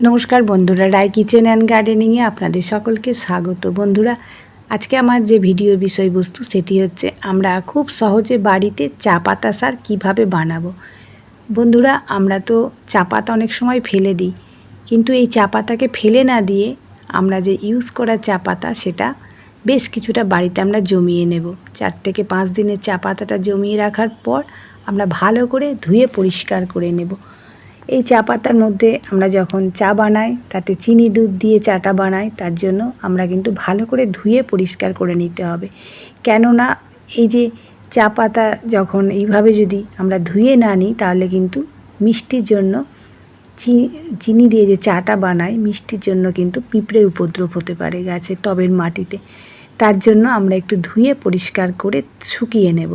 নমস্কার বন্ধুরা, রায় kitchen and গার্ডেনিংয়ে আপনাদের সকলকে স্বাগত। বন্ধুরা, আজকে আমার যে ভিডিও বিষয়বস্তু সেটি হচ্ছে আমরা খুব সহজে বাড়িতে চা পাতা সার কীভাবে বানাবো। বন্ধুরা, আমরা তো চা পাতা অনেক সময় ফেলে দিই, কিন্তু এই চা পাতাকে ফেলে না দিয়ে আমরা যে ইউজ করা চা পাতা সেটা বেশ কিছুটা বাড়িতে আমরা জমিয়ে নেব। চার থেকে পাঁচ দিনের চা পাতাটা জমিয়ে রাখার পর আমরা ভালো করে ধুয়ে পরিষ্কার করে নেব। এই চা পাতার মধ্যে আমরা যখন চা বানাই, তাতে চিনি, দুধ দিয়ে চাটা বানাই, তার জন্য আমরা কিন্তু ভালো করে ধুয়ে পরিষ্কার করে নিতে হবে। কেননা এই যে চা পাতা যখন এইভাবে যদি আমরা ধুয়ে না নিই, তাহলে কিন্তু মিষ্টির জন্য চিনি দিয়ে যে চাটা বানাই, মিষ্টির জন্য কিন্তু পিঁপড়ের উপদ্রব হতে পারে গাছের টবের মাটিতে। তার জন্য আমরা একটু ধুয়ে পরিষ্কার করে শুকিয়ে নেব।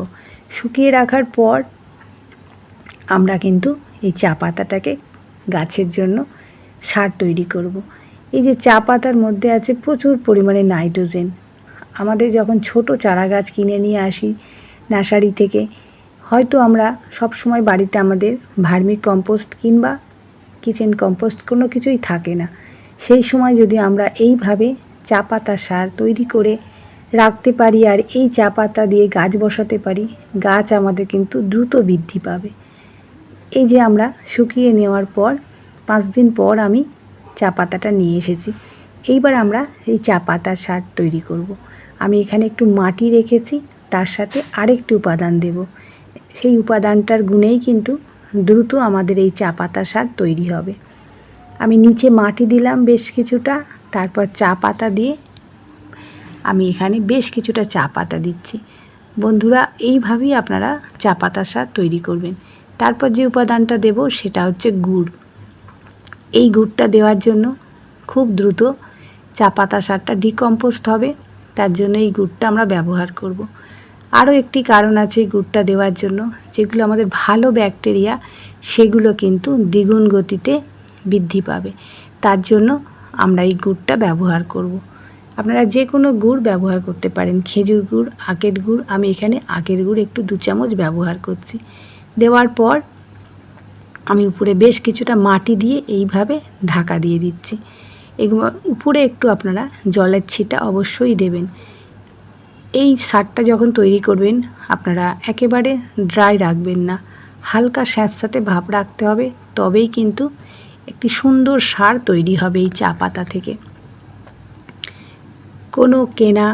শুকিয়ে রাখার পর আমরা কিন্তু চা পাতাটাকে গাছের জন্য সার তৈরি করব। এই যে চা পাতার মধ্যে আছে প্রচুর পরিমাণে নাইট্রোজেন। আমাদের যখন ছোট চারা গাছ কিনে নিয়ে আসি নার্সারি থেকে, হয়তো আমরা সব সময় বাড়িতে আমাদের ভার্মিক কম্পোস্ট কিংবা কিচেন কম্পোস্ট কোনো কিছুই থাকে না। সেই সময় যদি আমরা এইভাবে চা পাতা সার তৈরি করে রাখতে পারি আর এই চা পাতা দিয়ে গাছ বসাতে পারি, গাছ আমাদের কিন্তু দ্রুত বৃদ্ধি পাবে। এই যে আমরা শুকিয়ে নেওয়ার পর পাঁচ দিন পর আমি চা পাতাটা নিয়ে এসেছি। এইবার আমরা এই চা পাতার সার তৈরি করব। আমি এখানে একটু মাটি রেখেছি, তার সাথে আরেকটি উপাদান দেব। সেই উপাদানটার গুণেই কিন্তু দ্রুত আমাদের এই চা পাতা সার তৈরি হবে। আমি নিচে মাটি দিলাম বেশ কিছুটা, তারপর চা পাতা দিয়ে আমি এখানে বেশ কিছুটা চা পাতা দিচ্ছি। বন্ধুরা, এইভাবেই আপনারা চা পাতা সার তৈরি করবেন। তারপর যে উপাদানটা দেব সেটা হচ্ছে গুড় এই গুড়টা দেওয়ার জন্য খুব দ্রুত চা পাতা সারটা ডিকম্পোস্ট হবে, তার জন্য এই গুড়টা আমরা ব্যবহার করব। আরও একটি কারণ আছে গুড়টা দেওয়ার জন্য, যেগুলো আমাদের ভালো ব্যাকটেরিয়া, সেগুলো কিন্তু দ্বিগুণ গতিতে বৃদ্ধি পাবে তার জন্য আমরা এই গুড়টা ব্যবহার করব। আপনারা যে কোনো গুড় ব্যবহার করতে পারেন, খেজুর গুড়, আখের গুড়, আমি এখানে আখের গুড় একটু দু চামচ ব্যবহার করছি দেওয়ার পর আমি উপরে বেশ কিছুটা মাটি দিয়ে এইভাবে ঢাকা দিয়ে দিচ্ছি। এগুলো উপরে একটু আপনারা জলের ছিটা অবশ্যই দেবেন। এই সারটা যখন তৈরি করবেন, আপনারা একেবারে ড্রাই রাখবেন না। হালকা স্যাঁতস্যাঁতে ভাব রাখতে হবে, তবেই কিন্তু একটি সুন্দর সার তৈরি হবে এই চা পাতা থেকে। কোনো কেনা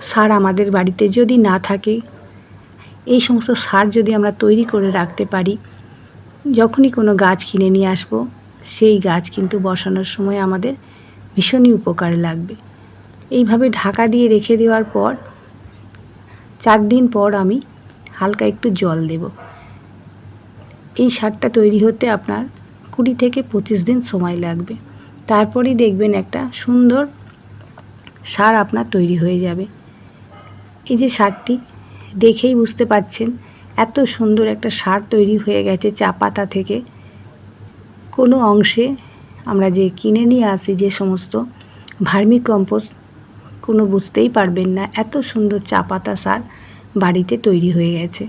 সার আমাদের বাড়িতে যদি না থাকে এই সমস্ত সার যদি আমরা তৈরি করে রাখতে পারি, যখনই কোনো গাছ কিনে নিয়ে আসব, সেই গাছ কিন্তু বসানোর সময় আমাদের ভীষণই উপকার লাগবে। এইভাবে ঢাকা দিয়ে রেখে দেওয়ার পর, চার দিন পর আমি হালকা একটু জল দেব। এই সারটা তৈরি হতে আপনার কুড়ি থেকে পঁচিশ দিন সময় লাগবে। তারপরেই দেখবেন একটা সুন্দর সার আপনার তৈরি হয়ে যাবে। এই যে সারটি দেখেই বুঝতে পাচ্ছেন এত সুন্দর একটা সার তৈরি হয়ে গেছে চা পাতা থেকে। কোনো অংশে আমরা যে কিনে নিয়ে আসি যে সমস্ত ভার্মি কম্পোস্ট কোনো বুঝতেই পারবেন না এত সুন্দর চা পাতা সার বাড়িতে তৈরি হয়ে গেছে।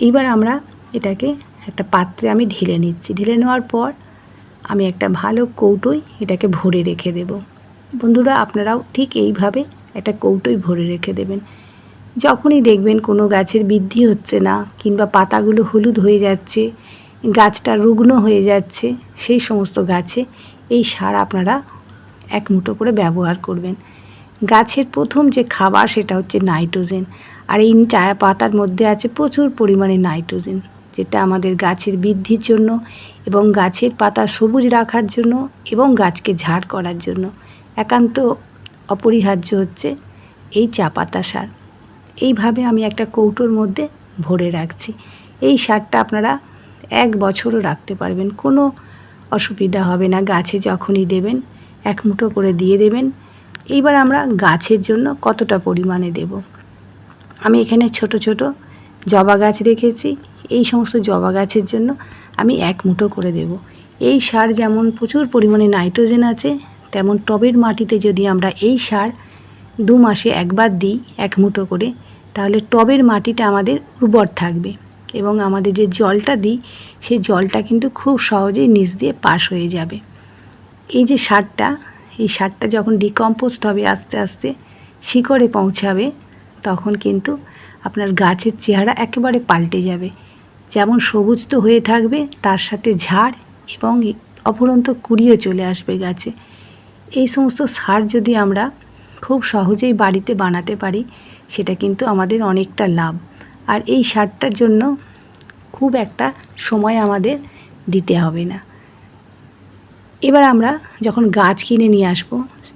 এইবার আমরা এটাকে একটা পাত্রে আমি ঢেলে নিচ্ছি। ঢেলে নেওয়ার পর আমি একটা ভালো কৌটোয় এটাকে ভরে রেখে দেব। বন্ধুরা, আপনারাও ঠিক এইভাবে একটা কৌটোয় ভরে রেখে দেবেন। যখনই দেখবেন কোনো গাছের বৃদ্ধি হচ্ছে না কিংবা পাতাগুলো হলুদ হয়ে যাচ্ছে, গাছটা রুগ্ন হয়ে যাচ্ছে, সেই সমস্ত গাছে এই সার আপনারা এক মুঠো করে ব্যবহার করবেন। গাছের প্রথম যে খাবার সেটা হচ্ছে নাইট্রোজেন। আর এই চা পাতার মধ্যে আছে প্রচুর পরিমাণে নাইট্রোজেন, যেটা আমাদের গাছের বৃদ্ধির জন্য এবং গাছের পাতা সবুজ রাখার জন্য এবং গাছকে ঝাড় করার জন্য। একান্ত অপরিহার্য হচ্ছে এই চা পাতা সার। এইভাবে আমি একটা কৌটোর মধ্যে ভরে রাখছি। এই সারটা আপনারা এক বছরও রাখতে পারবেন, কোনো অসুবিধা হবে না। গাছে যখনই দেবেন, এক মুঠো করে দিয়ে দেবেন। এইবার আমরা গাছের জন্য কতটা পরিমাণে দেব? আমি এখানে ছোট ছোট জবা গাছ রেখেছি। এই সমস্ত জবা গাছের জন্য আমি এক মুঠো করে দেব। এই সার যেমন প্রচুর পরিমাণে নাইট্রোজেন আছে, তেমন টবের মাটিতে যদি আমরা এই সার দু মাসে একবার দিই, এক মুঠো করে তাহলে টবের মাটিটা আমাদের উর্বর থাকবে এবং আমাদের যে জলটা দিই, সেই জলটা কিন্তু খুব সহজেই নিচ দিয়ে পাস হয়ে যাবে। এই যে সারটা, এই সারটা যখন ডিকম্পোস্ট হবে আস্তে আস্তে, শিকড়ে পৌঁছাবে, তখন কিন্তু আপনার গাছের চেহারা একেবারে পাল্টে যাবে। যেমন সবুজ তো হয়ে থাকবে, তার সাথে ঝাড় এবং অপরন্ত কুড়িও চলে আসবে গাছে। এই সমস্ত সার যদি আমরা খুব সহজেই বাড়িতে বানাতে পারি সেটা কিন্তু আমাদের অনেকটা লাভ। আর এই সারটার জন্য খুব একটা সময় আমাদের দিতে হবে না। এবার আমরা যখন গাছ কিনে নিয়ে আসব,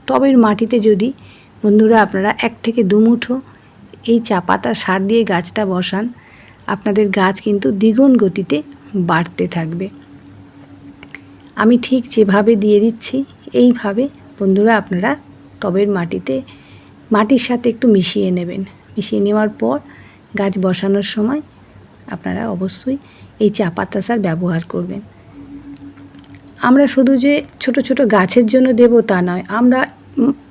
টবের মাটিতে যদি বন্ধুরা আপনারা এক থেকে দু মুঠো এই চা পাতা সার দিয়ে গাছটা বসান, আপনাদের গাছ কিন্তু দ্বিগুণ গতিতে বাড়তে থাকবে। আমি ঠিক যেভাবে দিয়ে দিচ্ছি, এইভাবে বন্ধুরা আপনারা টবের মাটিতে মাটির সাথে একটু মিশিয়ে নেবেন। মিশিয়ে নেওয়ার পর গাছ বসানোর সময় আপনারা অবশ্যই এই চা পাতা সার ব্যবহার করবেন। আমরা শুধু যে ছোট ছোট গাছের জন্য দেব তা নয়, আমরা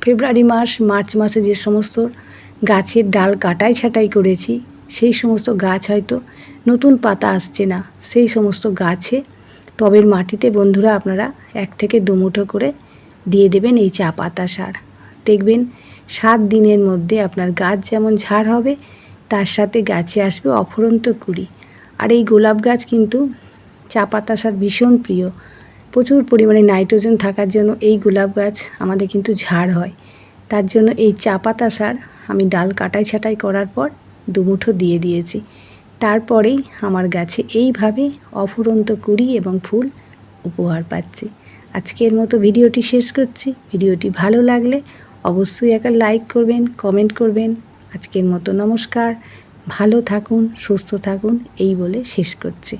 ফেব্রুয়ারি মাস, মার্চ মাসে যে সমস্ত গাছের ডাল কাটাই ছাটাই করেছি, সেই সমস্ত গাছ হয়তো নতুন পাতা আসছে না, সেই সমস্ত গাছে টবের মাটিতে বন্ধুরা আপনারা এক থেকে দু মুঠো করে দিয়ে দেবেন এই চা পাতা সার। দেখবেন সাত দিনের মধ্যে আপনার গাছ যেমন ঝাড় হবে, তার সাথে গাছে আসবে অফুরন্ত কুড়ি। আর এই গোলাপ গাছ কিন্তু চা পাতা সার ভীষণ প্রিয়। প্রচুর পরিমাণে নাইট্রোজেন থাকার জন্য এই গোলাপ গাছ আমাদের কিন্তু ঝাড় হয়। তার জন্য এই চা পাতা সার আমি ডাল কাটাই ছাটাই করার পর দুমুঠো দিয়ে দিয়েছি। তারপরেই আমার গাছে এইভাবে অফুরন্ত কুড়ি এবং ফুল উপহার পাচ্ছি। আজকের মতো ভিডিওটি শেষ করছি। ভিডিওটি ভালো লাগলে অবশ্যই একটা লাইক করবেন কমেন্ট করবেন। আজকের মতো নমস্কার। ভালো থাকুন, সুস্থ থাকুন, এই বলে শেষ করছি।